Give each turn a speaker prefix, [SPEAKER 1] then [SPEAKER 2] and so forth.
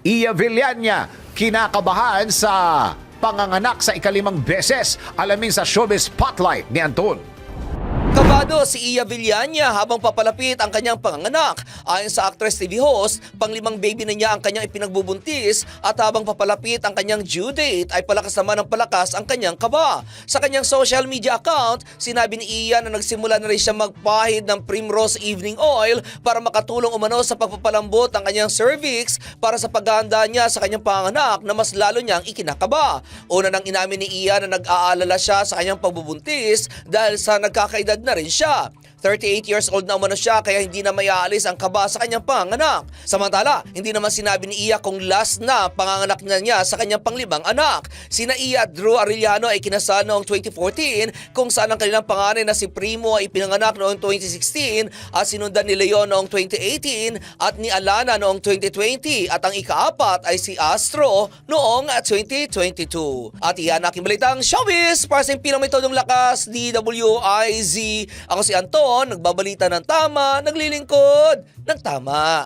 [SPEAKER 1] Iya Villania kinakabahan sa panganganak sa ikalimang beses. Alamin sa Showbiz Spotlight ni Anton.
[SPEAKER 2] Kabado si Iya Villania habang papalapit ang kanyang panganganak. Ayon sa actress TV host, panglimang baby na niya ang kanyang ipinagbubuntis at habang papalapit ang kanyang due date ay palakas naman ng palakas ang kanyang kaba. Sa kanyang social media account, sinabi ni Iya na nagsimula na rin siya magpahid ng Primrose Evening Oil para makatulong umano sa pagpapalambot ng kanyang cervix para sa paghahanda niya sa kanyang panganak na mas lalo niyang ikinakaba. Una nang inamin ni Iya na nag-aalala siya sa kanyang pagbubuntis dahil sa nagkakaedad na rin siya. 38 years old na umano siya kaya hindi na may aalis ang kaba sa kanyang panganak. Samantala, hindi naman sinabi ni Iya kung last na panganganak na niya sa kanyang panglibang anak. Sina Iya Drew Arellano ay kinasal noong 2014 kung saan ang kanilang panganay na si Primo ay pinanganak noong 2016 at sinundan ni Leon noong 2018 at ni Alana noong 2020 at ang ikaapat ay si Astro noong 2022. At iyan aking balitang showbiz para sa impinang may lakas DWIZ. Ako si Anton, nagbabalita ng tama, naglilingkod ng tama.